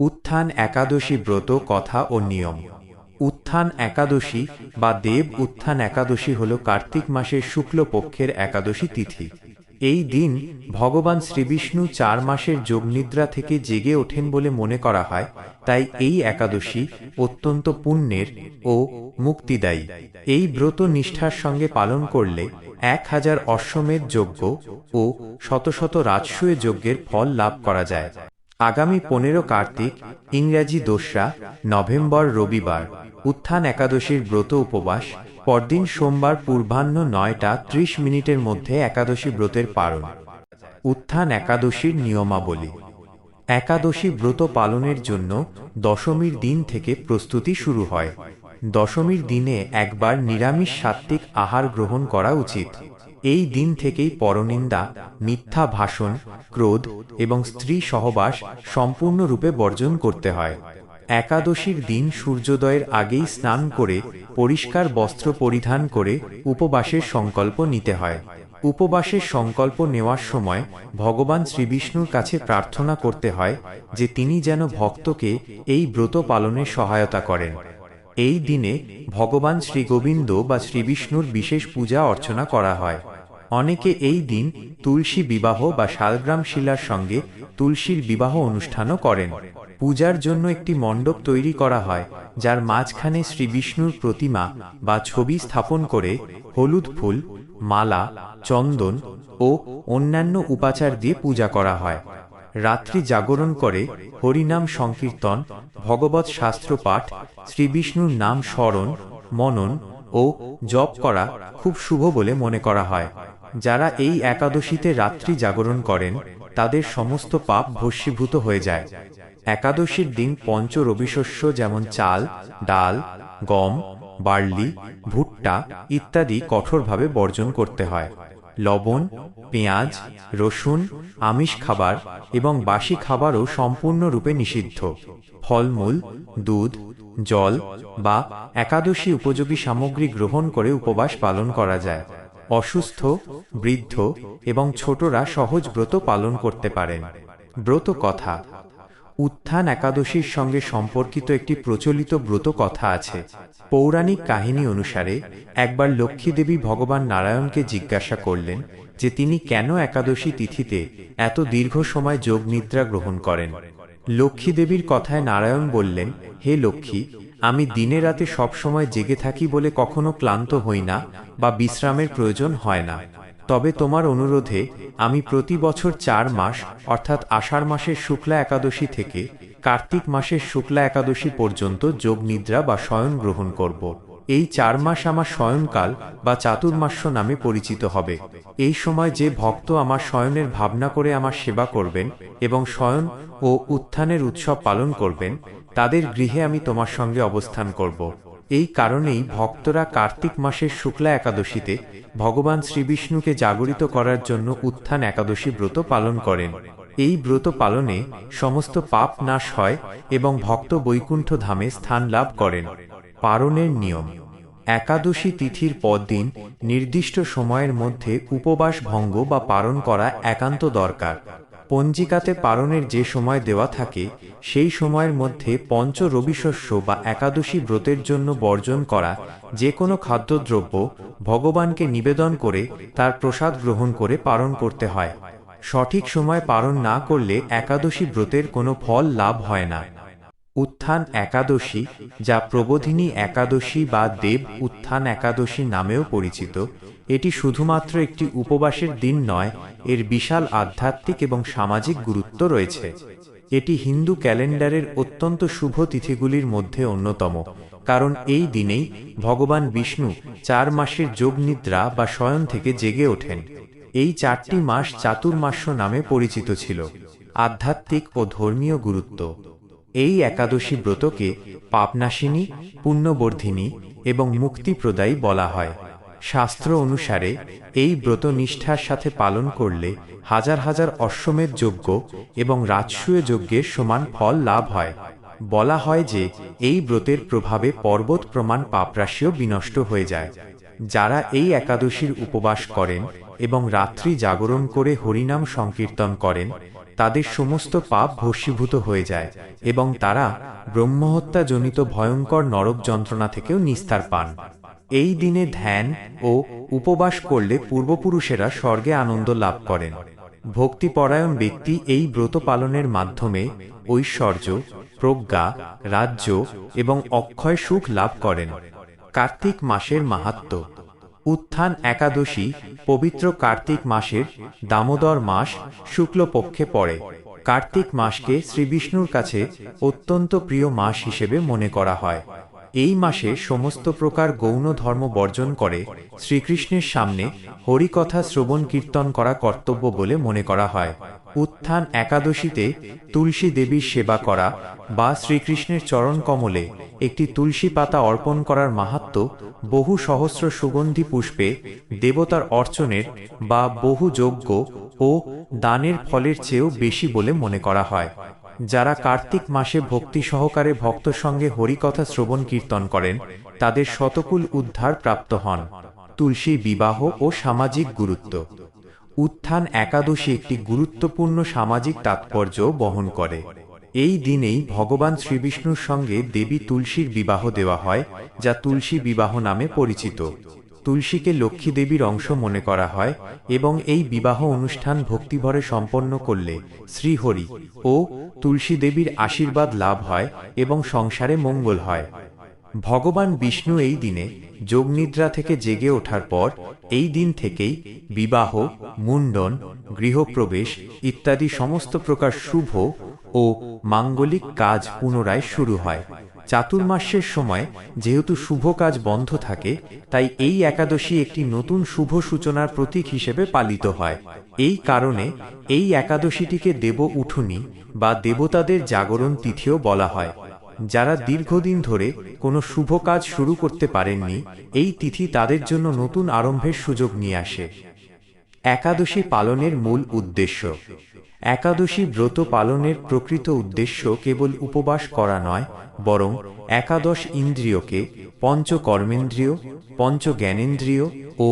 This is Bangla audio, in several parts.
উত্থান একাদশী ব্রত কথা ও নিয়ম। উত্থান একাদশী বা দেব উত্থান একাদশী হল কার্তিক মাসের শুক্লপক্ষের একাদশী তিথি। এই দিন ভগবান শ্রীবিষ্ণু চার মাসের যোগনিদ্রা থেকে জেগে ওঠেন বলে মনে করা হয়, তাই এই একাদশী অত্যন্ত পুণ্যের ও মুক্তিদায়ী। এই ব্রত নিষ্ঠার সঙ্গে পালন করলে এক হাজার অশ্বমেধ যজ্ঞ ও শত শত রাজসূয় যজ্ঞের ফল লাভ করা যায়। আগামী পনেরো কার্তিক, ইংরাজি দোসরা, নভেম্বর রবিবার, উত্থান একাদশীর ব্রত উপবাস, পরদিন সোমবার পূর্বাহ্ন নয়টা ত্রিশ মিনিটের মধ্যে একাদশী ব্রতের পালন। উত্থান একাদশীর নিয়মাবলী। একাদশী ব্রত পালনের জন্য দশমীর দিন থেকে প্রস্তুতি শুরু হয়। দশমীর দিনে একবার নিরামিষ সাত্ত্বিক আহার গ্রহণ করা উচিত। এই দিন থেকেই পরনিন্দা, মিথ্যা ভাষণ, ক্রোধ এবং স্ত্রী সহবাস সম্পূর্ণরূপে বর্জন করতে হয়। একাদশীর দিন সূর্যোদয়ের আগেই স্নান করে পরিষ্কার বস্ত্র পরিধান করে উপবাসের সংকল্প নিতে হয়। উপবাসের সংকল্প নেওয়ার সময় ভগবান শ্রীবিষ্ণুর কাছে প্রার্থনা করতে হয় যে তিনি যেন ভক্তকে এই ব্রত পালনে সহায়তা করেন। এই দিনে ভগবান শ্রীগোবিন্দ বা শ্রীবিষ্ণুর বিশেষ পূজা অর্চনা করা হয়। অনেকে এই দিন তুলসী বিবাহ বা শালগ্রাম শিলার সঙ্গে তুলসীর বিবাহ অনুষ্ঠানও করেন। পূজার জন্য একটি মণ্ডপ তৈরি করা হয়, যার মাঝখানে শ্রীবিষ্ণুর প্রতিমা বা ছবি স্থাপন করে হলুদ ফুল, মালা, চন্দন ও অন্যান্য উপাচার দিয়ে পূজা করা হয়। রাত্রি জাগরণ করে হরিনাম সংকীর্তন, ভগবত শাস্ত্র পাঠ শ্রীবিষ্ণুর নাম স্মরণ, মনন ও জপ করা খুব শুভ বলে মনে করা হয়। যারা এই একাদশীতে রাত্রি জাগরণ করেন, তাদের সমস্ত পাপ ভস্মীভূত হয়ে যায়। একাদশীর দিন পঞ্চ রবিশস্য যেমন চাল, ডাল, গম, বার্লি, ভুট্টা ইত্যাদি কঠোরভাবে বর্জন করতে হয়। লবণ, পেঁয়াজ, রসুন, আমিষ খাবার এবং বাসি খাবারও সম্পূর্ণরূপে নিষিদ্ধ। ফলমূল, দুধ, জল বা একাদশী উপযোগী সামগ্রী গ্রহণ করে উপবাস পালন করা যায়। অসুস্থ, বৃদ্ধ এবং ছোটরা সহজ ব্রত পালন করতে পারেন। ব্রত কথা। উত্থান একাদশীর সঙ্গে সম্পর্কিত একটি প্রচলিত ব্রত কথা আছে। পৌরাণিক কাহিনী অনুসারে একবার লক্ষ্মী দেবী ভগবান নারায়ণকে জিজ্ঞাসা করলেন যে তিনি কেন একাদশী তিথিতে এত দীর্ঘ সময় যোগ নিদ্রা গ্রহণ করেন। লক্ষ্মী দেবীর কথায় নারায়ণ বললেন, হে লক্ষ্মী, আমি দিনে রাতে সবসময় জেগে থাকি বলে কখনো ক্লান্ত হই না বা বিশ্রামের প্রয়োজন হয় না। তবে তোমার অনুরোধে আমি প্রতি বছর চার মাস, অর্থাৎ আষাঢ় মাসের শুক্লা একাদশী থেকে কার্তিক মাসের শুক্লা একাদশী পর্যন্ত যোগ নিদ্রা বা শয়ন গ্রহণ করব। এই চার মাস আমার স্বয়ংকাল বা চাতুর্মাস্য নামে পরিচিত হবে। এই সময় যে ভক্ত আমার শয়নের ভাবনা করে আমার সেবা করবেন এবং স্বয়ন ও উত্থানের উৎসব পালন করবেন, তাদের গৃহে আমি তোমার সঙ্গে অবস্থান করব। এই কারণেই ভক্তরা কার্তিক মাসের শুক্লা একাদশীতে ভগবান শ্রীবিষ্ণুকে জাগরিত করার জন্য উত্থান একাদশী ব্রত পালন করেন। এই ব্রত পালনে সমস্ত পাপ নাশ হয় এবং ভক্ত বৈকুণ্ঠ ধামে স্থান লাভ করেন। পারণের নিয়ম। একাদশী তিথির পরদিন নির্দিষ্ট সময়ের মধ্যে উপবাস ভঙ্গ বা পালন করা একান্ত দরকার। পঞ্জিকাতে পালনের যে সময় দেওয়া থাকে, সেই সময়ের মধ্যে পঞ্চ রবিশস্য বা একাদশী ব্রতের জন্য বর্জন করা যে কোনো খাদ্যদ্রব্য ভগবানকে নিবেদন করে তার প্রসাদ গ্রহণ করে পালন করতে হয়। সঠিক সময় পালন না করলে একাদশী ব্রতের কোনো ফল লাভ হয় না। উত্থান একাদশী, যা প্রবোধিনী একাদশী বা দেব উত্থান একাদশী নামেও পরিচিত, এটি শুধুমাত্র একটি উপবাসের দিন নয়, এর বিশাল আধ্যাত্মিক এবং সামাজিক গুরুত্ব রয়েছে। এটি হিন্দু ক্যালেন্ডারের অত্যন্ত শুভ তিথিগুলির মধ্যে অন্যতম, কারণ এই দিনেই ভগবান বিষ্ণু চার মাসের যোগ নিদ্রা বা শয়ন থেকে জেগে ওঠেন। এই চারটি মাস চাতুর্মাস্য নামে পরিচিত ছিল। আধ্যাত্মিক ও ধর্মীয় গুরুত্ব এই একাদশী ব্রতকে পাপনাশিনী, পুণ্যবর্ধিনী এবং মুক্তিপ্রদায়ী বলা হয়। শাস্ত্র অনুসারে এই ব্রত নিষ্ঠার সাথে পালন করলে হাজার হাজার অশ্বমেধ যজ্ঞ এবং রাজসূয় যজ্ঞের সমান ফল লাভ হয়। বলা হয় যে এই ব্রতের প্রভাবে পর্বত প্রমাণ পাপরাশিও বিনষ্ট হয়ে যায়। যারা এই একাদশীর উপবাস করেন এবং রাত্রি জাগরণ করে হরিনাম সংকীর্তন করেন, তাদের সমস্ত পাপ ভস্মীভূত হয়ে যায় এবং তারা ব্রহ্মহত্যাজনিত ভয়ঙ্কর নরক যন্ত্রণা থেকেও নিস্তার পান। এই দিনে ধ্যান ও উপবাস করলে পূর্বপুরুষেরা স্বর্গে আনন্দ লাভ করেন। ভক্তিপরায়ণ ব্যক্তি এই ব্রত পালনের মাধ্যমে ঐশ্বর্য, প্রজ্ঞা, রাজ্য এবং অক্ষয় সুখ লাভ করেন। কার্তিক মাসের মাহাত্ম। উত্থান একাদশী, পবিত্র কার্তিক মাসের দামোদর মাস শুক্লপক্ষে পড়ে। কার্তিক মাসকে শ্রীবিষ্ণুর কাছে অত্যন্ত প্রিয় মাস হিসেবে মনে করা হয়। এই মাসে সমস্ত প্রকার গৌণ ধর্ম বর্জন করে শ্রীকৃষ্ণের সামনে হরিকথা শ্রবণ কীর্তন করা কর্তব্য বলে মনে করা হয়। উত্থান একাদশীতে তুলসী দেবীর সেবা করা বা শ্রীকৃষ্ণের চরণ কমলে একটি তুলসী পাতা অর্পণ করার মাহাত্ম বহু সহস্র সুগন্ধি পুষ্পে দেবতার অর্চনের বা বহু যজ্ঞ ও দানের ফলের চেয়েও বেশি বলে মনে করা হয়। যারা কার্তিক মাসে ভক্তি সহকারে ভক্ত সঙ্গে হরিকথা শ্রবণ কীর্তন করেন, তাদের শতকুল উদ্ধার প্রাপ্ত হন, তুলসী বিবাহ ও সামাজিক গুরুত্ব। উত্থান একাদশী একটি গুরুত্বপূর্ণ সামাজিক তাৎপর্য বহন করে। এই দিনেই ভগবান শ্রীবিষ্ণুর সঙ্গে দেবী তুলসীর বিবাহ দেওয়া হয়, যা তুলসী বিবাহ নামে পরিচিত। তুলসীকে লক্ষ্মী দেবীর অংশ মনে করা হয় এবং এই বিবাহ অনুষ্ঠান ভক্তিভরে সম্পন্ন করলে শ্রীহরি ও তুলসী দেবীর আশীর্বাদ লাভ হয় এবং সংসারে মঙ্গল হয়। ভগবান বিষ্ণু এই দিনে যোগনিদ্রা থেকে জেগে ওঠার পর এই দিন থেকেই বিবাহ মুন্ডন গৃহপ্রবেশ ইত্যাদি সমস্ত প্রকার শুভ ও মাঙ্গলিক কাজ পুনরায় শুরু হয়। চাতুর্মাস্যের সময় যেহেতু শুভ কাজ বন্ধ থাকে, তাই এই একাদশী একটি নতুন শুভ সূচনার প্রতীক হিসেবে পালিত হয়। এই কারণে এই একাদশীটিকে দেব উঠুনি বা দেবতাদের জাগরণ তিথিও বলা হয়। যারা দীর্ঘদিন ধরে কোনো শুভ কাজ শুরু করতে পারেননি, এই তিথি তাদের জন্য নতুন আরম্ভের সুযোগ নিয়ে আসে। একাদশী পালনের মূল উদ্দেশ্য। একাদশী ব্রত পালনের প্রকৃত উদ্দেশ্য কেবল উপবাস করা নয়, বরং একাদশ ইন্দ্রিয়কে পঞ্চ কর্মেন্দ্রিয় পঞ্চ জ্ঞানেন্দ্রিয় ও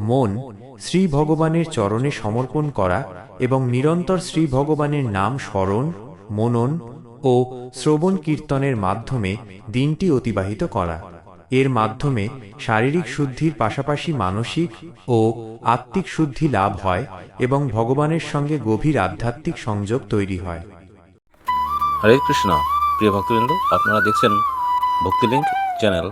মন শ্রী ভগবানের চরণে সমর্পণ করা এবং নিরন্তর শ্রী ভগবানের নাম স্মরণ, মনন ও শ্রবণ কীর্তনের মাধ্যমে দিনটি অতিবাহিত করা। এর মাধ্যমে শারীরিক শুদ্ধির পাশাপাশি মানসিক ও আত্মিক শুদ্ধি লাভ হয় এবং ভগবানের সঙ্গে গভীর আধ্যাত্মিক সংযোগ তৈরি হয়। হরে কৃষ্ণ। প্রিয় ভক্তবৃন্দ, আপনারা দেখছেন ভক্তিলিঙ্ক চ্যানেল।